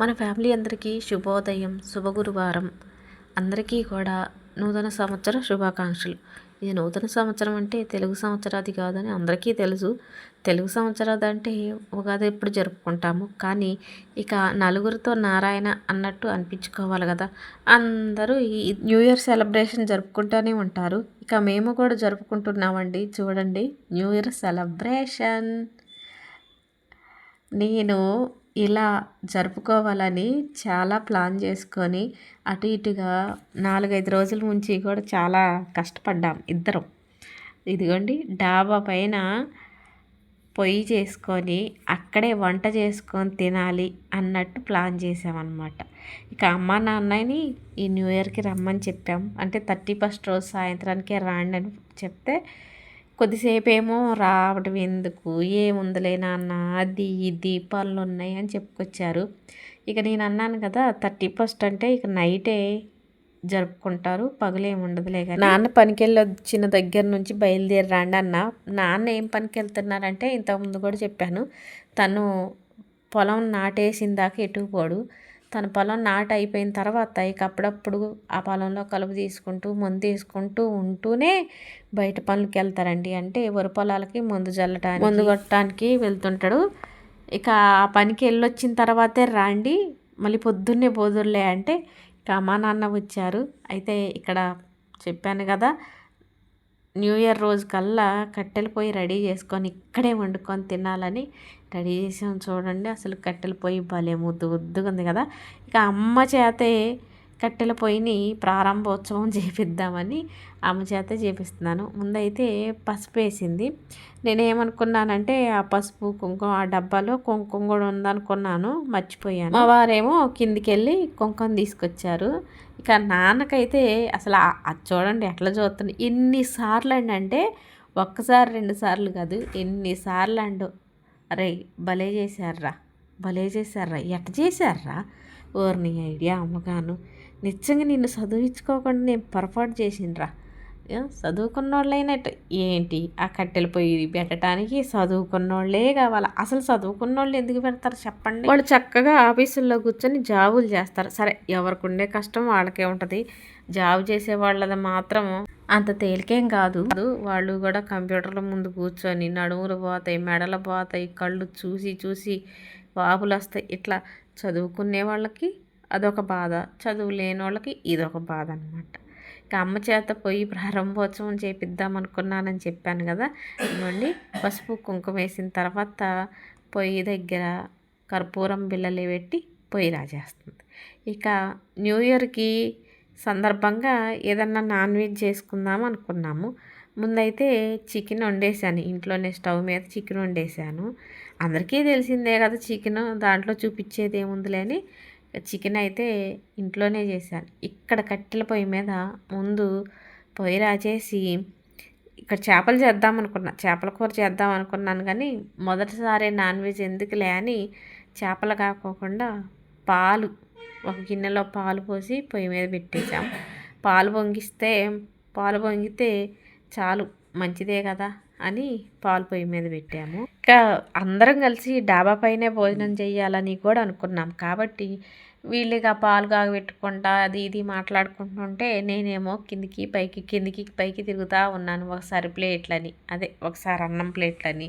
మన ఫ్యామిలీ అందరికీ శుభోదయం శుభగురువారం. అందరికీ కూడా నూతన సంవత్సర శుభాకాంక్షలు. ఇది నూతన సంవత్సరం అంటే తెలుగు సంవత్సరాది కాదని అందరికీ తెలుసు. తెలుగు సంవత్సరాది అంటే ఉగాది ఎప్పుడు జరుపుకుంటాము. కానీ ఇక నలుగురితో నారాయణ అన్నట్టు అనిపించుకోవాలి కదా. అందరూ ఈ న్యూ ఇయర్ సెలబ్రేషన్ జరుపుకుంటూనే ఉంటారు. ఇక మేము కూడా జరుపుకుంటున్నామండి. చూడండి న్యూ ఇయర్ సెలబ్రేషన్. నేను ఇలా జరుపుకోవాలని చాలా ప్లాన్ చేసుకొని అటు ఇటుగా నాలుగైదు రోజుల నుంచి కూడా చాలా కష్టపడ్డాం ఇద్దరం. ఇదిగోండి డాబా పైన పొయ్యి చేసుకొని అక్కడే వంట చేసుకొని తినాలి అన్నట్టు ప్లాన్ చేసామన్నమాట ఇక అమ్మ నాన్నని ఈ న్యూ ఇయర్కి రమ్మని చెప్పాం. అంటే థర్టీ ఫస్ట్ రోజు సాయంత్రానికే రాండి అని చెప్తే కొద్దిసేపు ఏమో రావడం ఎందుకు? ఏముందిలే నాన్న? అది ఇది పనులు ఉన్నాయి అని చెప్పుకొచ్చారు. ఇక నేను అన్నాను కదా థర్టీ ఫస్ట్ అంటే ఇక నైటే జరుపుకుంటారు పగలేమి ఉండదులే కానీ నాన్న పనికెళ్ళి వచ్చిన దగ్గర నుంచి బయలుదేరి రండి అన్న. నాన్న ఏం పనికి వెళ్తున్నారంటే ఇంతకుముందు కూడా చెప్పాను తను పొలం నాటేసిన దాకా తన పొలం నాటు అయిపోయిన తర్వాత ఇక అప్పుడప్పుడు ఆ పొలంలో కలుపు తీసుకుంటూ మందు తీసుకుంటూ ఉంటూనే బయట పనులకి వెళ్తారండి అంటే వరి పొలాలకి మందు చల్లటానికి మందు కొట్టడానికి వెళ్తుంటాడు. ఇక ఆ పనికి వెళ్ళొచ్చిన తర్వాతే రాండి. మళ్ళీ పొద్దున్నే పోదురులే అంటే ఇక అమ్మా నాన్న వచ్చారు. అయితే ఇక్కడ చెప్పాను కదా న్యూ ఇయర్ రోజు కల్లా కట్టెల పొయ్యి రెడీ చేసుకొని ఇక్కడే వండుకొని తినాలని రెడీ చేసాం చూడండి. అసలు కట్టెల పొయ్యి భలే ముద్దు ముద్దుగా ఉంది కదా. ఇక అమ్మ చేతే కట్టెల పొయ్యిని ప్రారంభోత్సవం చేపిద్దామని అమ్మ చేత చేపిస్తున్నాను. ముందైతే పసుపు వేసింది. నేనేమనుకున్నానంటే ఆ పసుపు కుంకుమ ఆ డబ్బాలో కుంకుమ కూడా ఉందనుకున్నాను. మర్చిపోయాను. మా వారేమో కిందికి వెళ్ళి కుంకుమ తీసుకొచ్చారు. ఇక నాన్నకైతే అసలు అది చూడండి ఎట్లా చూస్తుంది ఎన్నిసార్లు అండి అంటే ఒక్కసారి రెండు సార్లు కాదు ఎన్నిసార్లు అండు. అరే భలే చేశారా భలే చేశారా ఎట్ట చేశారా ఓర్ని ఐడియా అమ్మగాను. నిజంగా నిన్ను చదివించుకోకుండా నేను పొరపాటు చేసిండ్రా. చదువుకున్న వాళ్ళైనట్టు ఏంటి ఆ కట్టెలు పొయ్యి పెట్టడానికి చదువుకున్న వాళ్ళే కావాలి? అసలు చదువుకున్న వాళ్ళు ఎందుకు పెడతారు చెప్పండి? వాళ్ళు చక్కగా ఆఫీసుల్లో కూర్చొని జాబులు చేస్తారు. సరే ఎవరికి ఉండే కష్టం వాళ్ళకే ఉంటుంది. జాబ్ చేసే వాళ్ళది మాత్రం అంత తేలికేం కాదు. వాళ్ళు కూడా కంప్యూటర్ల ముందు కూర్చొని నడుములు పోతాయి మెడలు పోతాయి కళ్ళు చూసి చూసి వాపులు వస్తాయి ఇట్లా చదువుకునే వాళ్ళకి అదొక బాధ. చదువు లేని వాళ్ళకి ఇదొక బాధ అనమాట ఇక అమ్మ చేత పోయి ప్రారంభోత్సవం చేపిద్దాం అనుకున్నానని చెప్పాను కదా. ఇవ్వండి పసుపు కుంకుమ వేసిన తర్వాత పొయ్యి దగ్గర కర్పూరం బిళ్ళలు పెట్టి పొయ్యి రాజేస్తుంది. ఇక న్యూ ఇయర్కి సందర్భంగా ఏదన్నా నాన్ వెజ్ చేసుకుందాం అనుకున్నాము. ముందైతే చికెన్ వండేసాను ఇంట్లోనే స్టవ్ మీద చికెన్ వండేసాను అందరికీ తెలిసిందే కదా చికెన్ దాంట్లో చూపించేది ఏముందిలే అని. చికెన్ అయితే ఇంట్లోనే చేశాను. ఇక్కడ కట్టెల పొయ్యి మీద ముందు పొయ్యి రాచేసి ఇక్కడ చేపలు చేద్దాం అనుకున్నా చేపల కూర చేద్దాం అనుకున్నాను కానీ మొదటిసారి నాన్ వెజ్ ఎందుకులే అని చేపలు కాకోకుండా పాలు ఒక గిన్నెలో పాలు పోసి పొయ్యి మీద పెట్టేసాం పాలు పొంగిస్తే పాలు పొంగితే చాలు మంచిదే కదా అని పాలు పొయ్యి మీద పెట్టాము. ఇంకా అందరం కలిసి డాబా పైనే భోజనం చేయాలని కూడా అనుకున్నాం. కాబట్టి వీళ్ళుగా పాలు కాగబెట్టుకుంటా అది ఇది మాట్లాడుకుంటుంటే నేనేమో కిందికి పైకి కిందికి పైకి తిరుగుతూ ఉన్నాను. ఒకసారి ప్లేట్లని అదే ఒకసారి అన్నం ప్లేట్లని.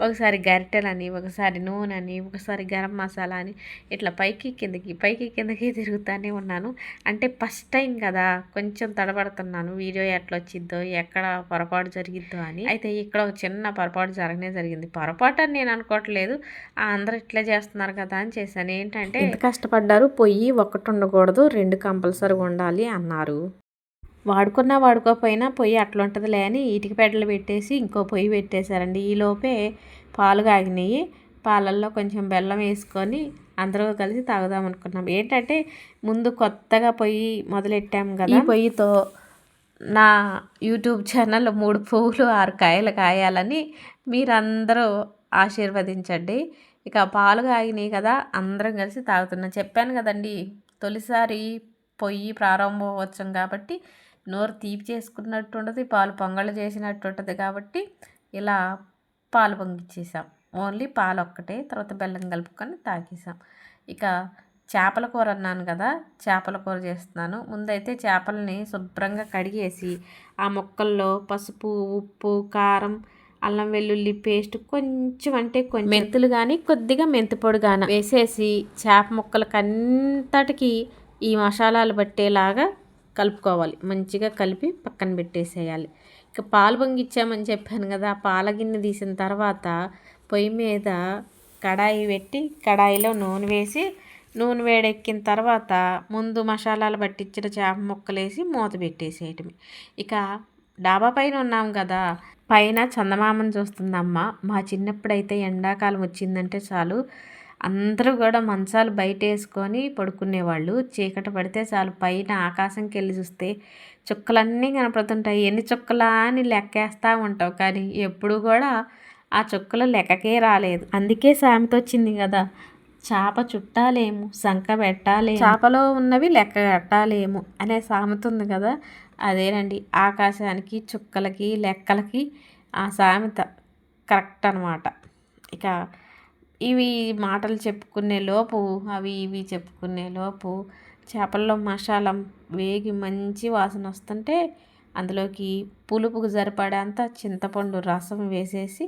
ఒకసారి గరిటెలని ఒకసారి నూనె అని ఒకసారి గరం మసాలా అని ఇట్లా పైకి కిందకి పైకి కిందకి తిరుగుతూనే ఉన్నాను. అంటే ఫస్ట్ టైం కదా కొంచెం తడబడుతున్నాను వీడియో ఎట్లా వచ్చిద్దో ఎక్కడ పొరపాటు జరిగిద్దో అని. అయితే ఇక్కడ ఒక చిన్న పొరపాటు జరగనే జరిగింది. పొరపాటు అని నేను అనుకోవట్లేదు. అందరూ ఇట్లా చేస్తున్నారు కదా అని చేశాను. ఏంటంటే ఎంత కష్టపడ్డారు పొయ్యి ఒకటి ఉండకూడదు రెండు కంపల్సరీగా ఉండాలి అన్నారు. వాడుకున్నా వాడుకోకపోయినా పొయ్యి అట్లా ఉంటుందిలే అని ఇటుక పెట్టలు పెట్టేసి ఇంకో పొయ్యి పెట్టేశారండి. ఈలోపే పాలు కాగినాయి. పాలల్లో కొంచెం బెల్లం వేసుకొని అందరూ కలిసి తాగుదాం అనుకున్నాం. ఏంటంటే ముందు కొత్తగా పొయ్యి మొదలెట్టాం కదా. ఈ పొయ్యితో నా యూట్యూబ్ ఛానల్ మూడు పువ్వులు ఆరు కాయలు కాయాలని మీరందరూ ఆశీర్వదించండి. ఇక పాలు కాగినాయి కదా అందరం కలిసి తాగుతున్నాం. చెప్పాను కదండి తొలిసారి పొయ్యి ప్రారంభోత్సవం కాబట్టి నోరు తీపి చేసుకున్నట్టు ఉంటుంది పాలు పొంగళ్ళు చేసినట్టు ఉంటుంది కాబట్టి ఇలా పాలు పొంగిచ్చేసాం. ఓన్లీ పాలు ఒక్కటే తర్వాత బెల్లం కలుపుకొని తాగేసాం. ఇక చేపల కూర అన్నాను కదా చేపల కూర చేస్తున్నాను. ముందైతే చేపలని శుభ్రంగా కడిగేసి ఆ ముక్కల్లో పసుపు ఉప్పు కారం అల్లం వెల్లుల్లి పేస్ట్ కొంచెం అంటే కొంచెం మెంతులు కానీ కొద్దిగా మెంతి పొడి కానీ వేసేసి చేప ముక్కలకంతటికి ఈ మసాలాలు పట్టేలాగా కలుపుకోవాలి. మంచిగా కలిపి పక్కన పెట్టేసేయాలి. ఇక పాలు పొంగిచ్చామని చెప్పాను కదా ఆ పాల గిన్నె తీసిన తర్వాత పొయ్యి మీద కడాయి పెట్టి కడాయిలో నూనె వేసి నూనె వేడెక్కిన తర్వాత ముందు మసాలాలు పట్టించిన చేప ముక్కలు వేసి మూత పెట్టేసేయటమే. ఇక డాబా పైన ఉన్నాం కదా పైన చందమామను చూస్తుందమ్మ. మా చిన్నప్పుడైతే ఎండాకాలం వచ్చిందంటే చాలు అందరూ కూడా మంచాలు బయట వేసుకొని పడుకునేవాళ్ళు. చీకటి పడితే చాలు పైన ఆకాశంకి వెళ్ళి చూస్తే చుక్కలన్నీ కనపడుతుంటాయి. ఎన్ని చుక్కలా అని లెక్కేస్తూ ఉంటావు. కానీ ఎప్పుడు కూడా ఆ చుక్కలు లెక్కకే రాలేదు. అందుకే సామెత వచ్చింది కదా చేప చుట్టాలేము సంక పెట్టాలేము. చేపలో ఉన్నవి లెక్క కట్టాలేము అనే సామెత ఉంది కదా అదేనండి. ఆకాశానికి చుక్కలకి లెక్కలకి ఆ సామెత కరెక్ట్ అనమాట ఇక ఇవి మాటలు చెప్పుకునే లోపు అవి ఇవి చెప్పుకునే లోపు చేపల్లో మసాలా వేగి మంచి వాసన వస్తుంటే అందులోకి పులుపుకు సరిపడేంత చింతపండు రసం వేసేసి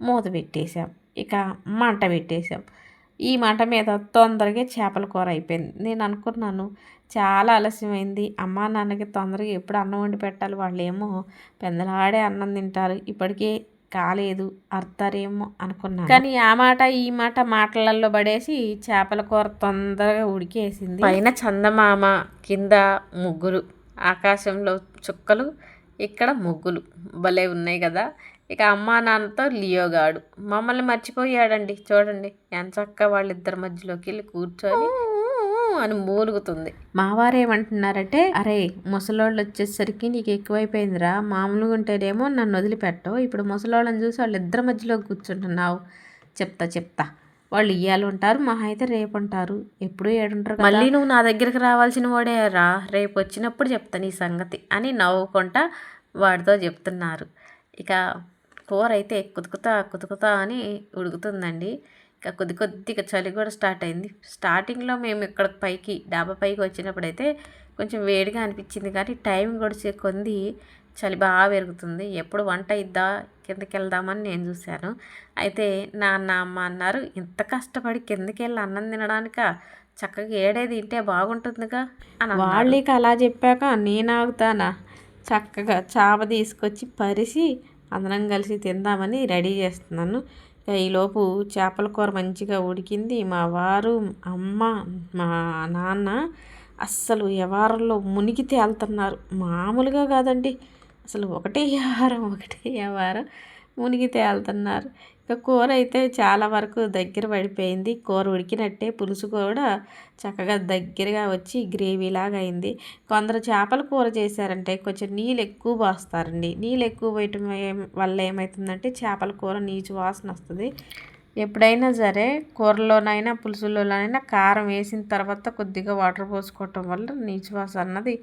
మూత పెట్టేసాం ఇక మంట పెట్టేసాం ఈ మంట మీద తొందరగా చేపల కూర అయిపోయింది. నేను అనుకున్నాను చాలా ఆలస్యమైంది. అమ్మా నాన్నకి తొందరగా ఎప్పుడు అన్నం వండి పెట్టాలి వాళ్ళు ఏమో పెందలాడే అన్నం తింటారు. ఇప్పటికే కాలేదు అర్థారేమో అనుకున్నాను. కానీ ఆ మాట ఈ మాట మాటలలో పడేసి చేపల కూర తొందరగా ఉడికేసింది. పైన చందమామ కింద ముగ్గులు ఆకాశంలో చుక్కలు ఇక్కడ ముగ్గులు భలే ఉన్నాయి కదా. ఇక అమ్మా నాన్నతో లియోగాడు మమ్మల్ని మర్చిపోయాడండి. చూడండి ఎంత చక్క వాళ్ళిద్దరి మధ్యలోకి వెళ్ళి కూర్చొని అని మూలుగుతుంది. మావారు ఏమంటున్నారంటే అరే ముసలోళ్ళు వచ్చేసరికి నీకు ఎక్కువైపోయిందిరా మామూలుగా ఉంటేనేమో నన్ను వదిలిపెట్టవు ఇప్పుడు ముసలోళ్ళని చూసి వాళ్ళిద్దరి మధ్యలో కూర్చుంటున్నావు. చెప్తా చెప్తా. వాళ్ళు ఇయ్యాలు ఉంటారు మా అయితే రేపు ఉంటారు ఎప్పుడు ఏడుంటారు మళ్ళీ నువ్వు నా దగ్గరికి రావాల్సిన వాడే రా రేపు వచ్చినప్పుడు చెప్తా నీ సంగతి అని నవ్వుకుంటా వాడితో చెప్తున్నారు. ఇక కూర అయితే కుతుకుతా కుతుకుతా అని ఉడుకుతుందండి. ఇక కొద్ది కొద్దిగా చలి కూడా స్టార్ట్ అయింది. స్టార్టింగ్లో మేము ఇక్కడ పైకి డాబా పైకి వచ్చినప్పుడు అయితే కొంచెం వేడిగా అనిపించింది కానీ టైం గడిచే కొంది చలి బాగా పెరుగుతుంది. ఎప్పుడు వంట ఇద్దా కిందకి వెళ్దామని నేను చూశాను. అయితే నాన్న అమ్మ అన్నారు ఇంత కష్టపడి కిందకి వెళ్ళి అన్నం తినడానిక? చక్కగా ఏడే తింటే బాగుంటుందిగా అని వాళ్ళకి అలా చెప్పాక నేను ఆగుతానా? చక్కగా చాప తీసుకొచ్చి పరిసి అందరం కలిసి తిందామని రెడీ చేస్తున్నాను. ఈలోపు చేపల కూర మంచిగా ఉడికింది. మా వారు అమ్మ మా నాన్న అస్సలు వ్యవహారంలో మునిగి తేలుతున్నారు మామూలుగా కాదండి. అసలు ఒకటే వ్యవహారం ఒకటే వ్యవహారం మునిగి తేలుతున్నారు ఇక కూర అయితే చాలా వరకు దగ్గర పడిపోయింది. కూర ఉడికినట్టే పులుసు కూడా చక్కగా దగ్గరగా వచ్చి గ్రేవీలాగా అయింది. కొందరు చేపల కూర చేశారంటే కొంచెం నీళ్ళు ఎక్కువ పోస్తారండి. నీళ్ళు ఎక్కువ పోయటం వల్ల ఏమవుతుందంటే చేపల కూర నీచు వాసన వస్తుంది. ఎప్పుడైనా సరే కూరలోనైనా పులుసులోనైనా కారం వేసిన తర్వాత కొద్దిగా వాటర్ పోసుకోవటం వల్ల నీచువాస అన్నది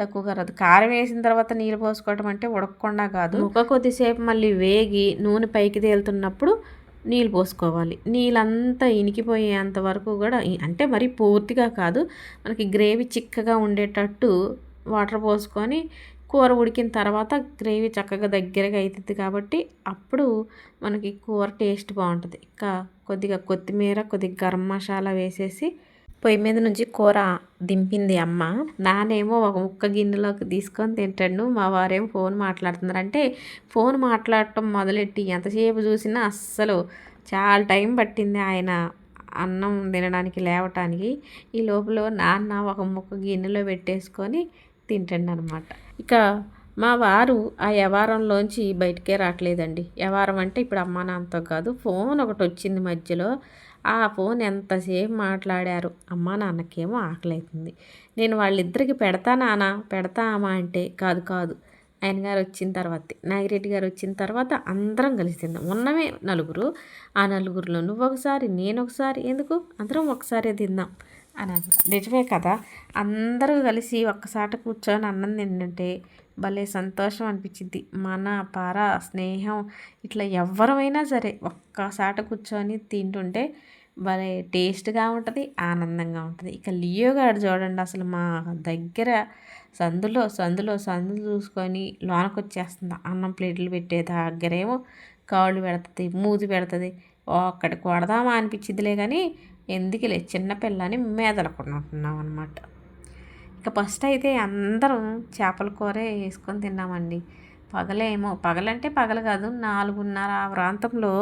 తక్కువగా రాదు. కారం వేసిన తర్వాత నీళ్ళు పోసుకోవటం అంటే ఉడకకుండా కాదు. ఒక కొద్దిసేపు మళ్ళీ వేగి నూనె పైకి తేలుతున్నప్పుడు నీళ్ళు పోసుకోవాలి. నీళ్ళంతా ఇనికిపోయేంత వరకు కూడా అంటే మరి పూర్తిగా కాదు. మనకి గ్రేవీ చిక్కగా ఉండేటట్టు వాటర్ పోసుకొని కూర ఉడికిన తర్వాత గ్రేవీ చక్కగా దగ్గరగా అవుతుంది కాబట్టి అప్పుడు మనకి కూర టేస్ట్ బాగుంటుంది. ఇంకా కొద్దిగా కొత్తిమీర కొద్దిగా గరం మసాలా వేసేసి పొయ్యి మీద నుంచి కూర దింపింది అమ్మ. నానేమో ఒక ముక్క గిన్నెలోకి తీసుకొని తింటాడు. మా వారేమో ఫోన్ మాట్లాడుతున్నారు. అంటే ఫోన్ మాట్లాడటం మొదలెట్టి ఎంతసేపు చూసినా అస్సలు చాలా టైం పట్టింది ఆయన అన్నం తినడానికి లేవటానికి. ఈ లోపల నాన్న ఒక ముక్క గిన్నెలో పెట్టేసుకొని తింటండి అనమాట ఇక మా వారు ఆ వ్యవహారంలోంచి బయటకే రావట్లేదండి వ్యవహారం అంటే ఇప్పుడు అమ్మా నాన్నతో కాదు ఫోన్ ఒకటి వచ్చింది మధ్యలో. ఆ ఫోన్ ఎంతసేపు మాట్లాడారు? అమ్మా నాన్నకేమో ఆకలి నేను వాళ్ళిద్దరికి పెడతా నాన్న పెడతా అమ్మా అంటే కాదు కాదు. ఆయన గారు వచ్చిన తర్వాత. నాగిరెడ్డి గారు వచ్చిన తర్వాత అందరం కలిసి తిందాం ఉన్నమే నలుగురు. ఆ నలుగురిలో నువ్వు ఒకసారి నేను ఒకసారి ఎందుకు? అందరం ఒకసారి తిందాం అని నిజమే కదా? అందరూ కలిసి ఒక్కసాట కూర్చొని అన్నం తింటుంటే భలే సంతోషం అనిపించింది మన పార స్నేహం ఇట్లా ఎవరమైనా సరే ఒక్కసాట కూర్చొని తింటుంటే భలే టేస్ట్గా ఉంటుంది ఆనందంగా ఉంటుంది. ఇక లియో గారు చూడండి అసలు మా దగ్గర సందులో సందులో సందులు చూసుకొని లోనకొచ్చేస్తుంది. అన్నం ప్లేట్లు పెట్టే దగ్గరేమో కాళ్ళు పెడుతుంది మూతి పెడుతుంది. ఒక్కటి కొడదామా అనిపించిందిలే కానీ ఎందుకులే చిన్నపిల్లని మేదలకుంటున్నాం అనమాట ఇక ఫస్ట్ అయితే అందరం చేపల కూరే వేసుకొని తిన్నామండి. పగలేమో పగలంటే పగలు కాదు నాలుగున్నర ఆ ప్రాంతంలో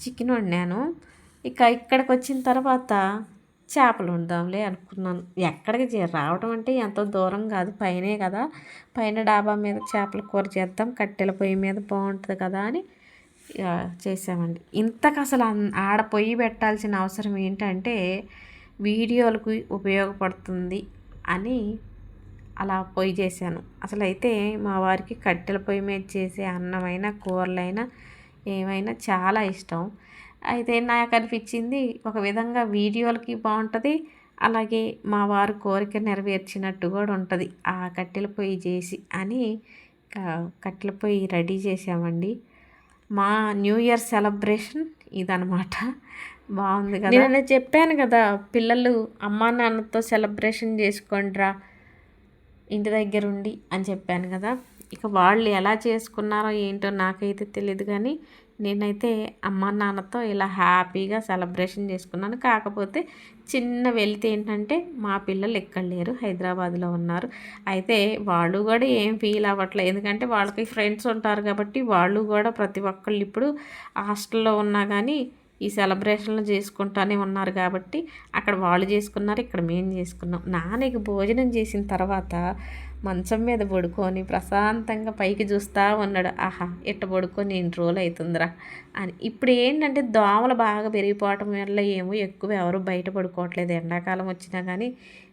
చికెన్ వండాను. ఇక ఇక్కడికి వచ్చిన తర్వాత చేపలు వండుదాంలే అనుకున్నాను. ఎక్కడికి రావడం అంటే ఎంతో దూరం కాదు పైనే కదా. పైన డాబా మీద చేపల కూర చేద్దాం కట్టెల పొయ్యి మీద బాగుంటుంది కదా అని చేసామండి ఇంతకు అసలు ఆడ పొయ్యి పెట్టాల్సిన అవసరం ఏంటంటే వీడియోలకు ఉపయోగపడుతుంది అని అలా పొయ్యి చేశాను. అసలు అయితే మా వారికి కట్టెల పొయ్యి మీద చేసే అన్నమైనా కూరలైనా ఏమైనా చాలా ఇష్టం. అయితే నాకు అనిపించింది ఒక విధంగా వీడియోలకి బాగుంటుంది అలాగే మా వారు కోరిక నెరవేర్చినట్టు కూడా ఉంటుంది. ఆ కట్టెల పొయ్యి చేసి అని కట్టెల పొయ్యి రెడీ చేసామండి మా న్యూ ఇయర్ సెలబ్రేషన్ ఇదనమాట బాగుంది కదా. నేను చెప్పాను కదా పిల్లలు అమ్మా నాన్నతో సెలబ్రేషన్ చేసుకోండిరా ఇంటి దగ్గర ఉండి అని చెప్పాను కదా. ఇక వాళ్ళు ఎలా చేసుకున్నారో ఏంటో నాకైతే తెలియదు కానీ నేనైతే అమ్మ నాన్నతో ఇలా హ్యాపీగా సెలబ్రేషన్ చేసుకున్నాను. కాకపోతే చిన్న వెళితే ఏంటంటే మా పిల్లలు ఎక్కడ లేరు హైదరాబాద్లో ఉన్నారు. అయితే వాళ్ళు కూడా ఏం ఫీల్ అవ్వట్లేదు. ఎందుకంటే వాళ్ళకి ఫ్రెండ్స్ ఉంటారు కాబట్టి వాళ్ళు కూడా ప్రతి ఒక్కళ్ళు ఇప్పుడు హాస్టల్లో ఉన్నా కానీ ఈ సెలబ్రేషన్లు చేసుకుంటానే ఉన్నారు కాబట్టి అక్కడ వాళ్ళు చేసుకున్నారు ఇక్కడ మేము చేసుకున్నాం. నాన్నకి భోజనం చేసిన తర్వాత మంచం మీద పడుకొని ప్రశాంతంగా పైకి చూస్తూ ఉన్నాడు. ఆహా ఇట్ట పడుకొని ఎన్ని రోజులు అవుతుందిరా అని. ఇప్పుడు ఏంటంటే దోమలు బాగా పెరిగిపోవటం వల్ల ఏమో ఎక్కువ ఎవరు బయట పడుకోవట్లేదు. ఎండాకాలం వచ్చినా కానీ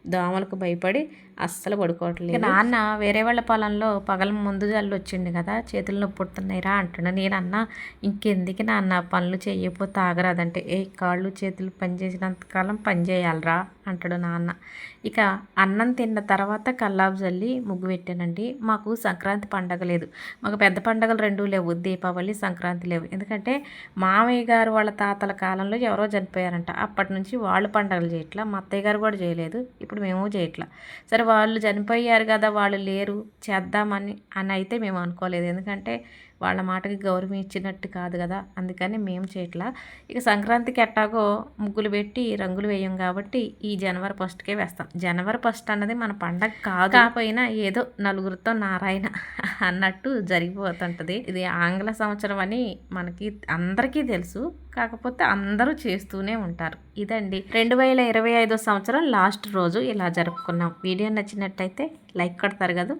దోమలకు భయపడి అస్సలు పడుకోవట్లేదు. నాన్న వేరే వాళ్ళ పొలంలో పగల ముందు జల్లు వచ్చిండు కదా చేతులు నొప్పి పుడుతున్నాయిరా అంటున్నా. నేను అన్న ఇంకెందుకు నాన్న? పనులు చేయకపోతే ఆగరాదంటే ఏ కాళ్ళు చేతులు పని చేసినంత పని చేయాలరా అంటాడు నాన్న. ఇక అన్నం తిన్న తర్వాత కల్లాపు జల్లి ముగ్గు పెట్టానండి. మాకు సంక్రాంతి పండగ లేదు. మాకు పెద్ద పండగలు రెండు లేవు. దీపావళి సంక్రాంతి లేవు. ఎందుకంటే మామయ్య గారు వాళ్ళ తాతల కాలంలో ఎవరో చనిపోయారంట. అప్పటి నుంచి వాళ్ళు పండగలు చేయట్లా. మా అత్తయ్య గారు కూడా చేయలేదు. ఇప్పుడు మేము చేయట్లా. సరే వాళ్ళు చనిపోయారు కదా వాళ్ళు లేరు. చేద్దామని అని అయితే మేము అనుకోలేదు. ఎందుకంటే వాళ్ళ మాటకి గౌరవం ఇచ్చినట్టు కాదు కదా. అందుకని మేము చేయట్లా. ఇక సంక్రాంతికి ఎట్టాగో ముగ్గులు పెట్టి రంగులు వేయం కాబట్టి ఈ జనవరి ఫస్ట్కే వేస్తాం. జనవరి ఫస్ట్ అన్నది మన పండగ కాదు. కాకపోయినా ఏదో నలుగురితో నారాయణ అన్నట్టు జరిగిపోతుంటుంది. ఇది ఆంగ్ల సంవత్సరం అని మనకి అందరికీ తెలుసు. కాకపోతే అందరూ చేస్తూనే ఉంటారు. ఇదండి. రెండు వేల ఇరవై ఐదో సంవత్సరం లాస్ట్ రోజు ఇలా జరుపుకున్నాం. వీడియో నచ్చినట్టయితే లైక్ కొడతారు కదా.